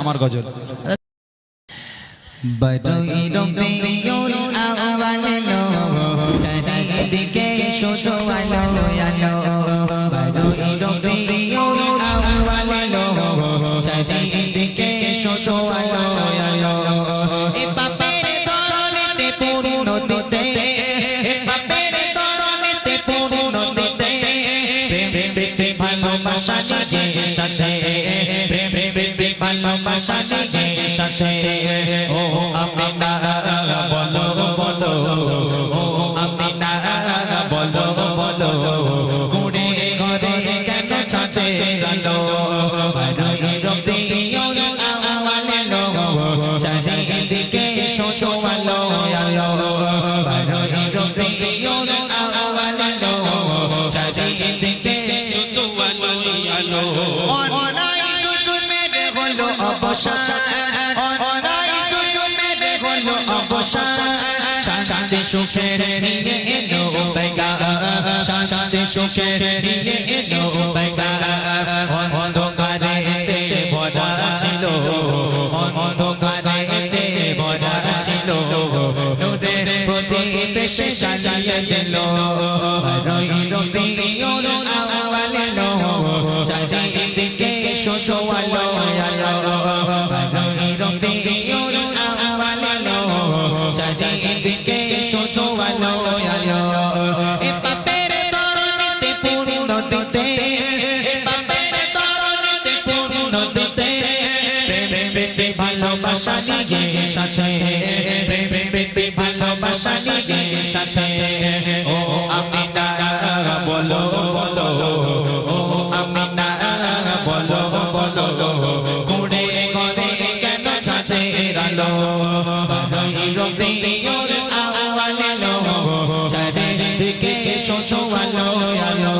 আমার গজল। চারিদিকে শুধু আলো এ ভালোবাসা সাথে ও আমিনা বলো বলো ও আমিনা বলো বলো কুড়ে ঘরে কেন ছাতে গেলো? চারিদিকে শোনো আলো আলো। চারিদিকে শুধু আলোই আলো। শান্তি সুখের নিয়ে এলো বেগা শান্তি সুখের নিয়ে এলো বেগা অন্ধকারে ভরা ছিল। অন্ধকারে ভরা ছিল। নূরের প্রদীপ সে চালিয়ে দিল। রইল বিয়র আওয়াল লো চারিদিকে বিয়র আওয়াল লো, চারিদিকে শুধু আলো। আলো এ পাপের তরণীতে পূর্ণ দিতে এ পাপের তরণীতে ও ও আমিনা, বলো বলো রবিউল আউয়াল চারিদিকে শোনো আলো আলো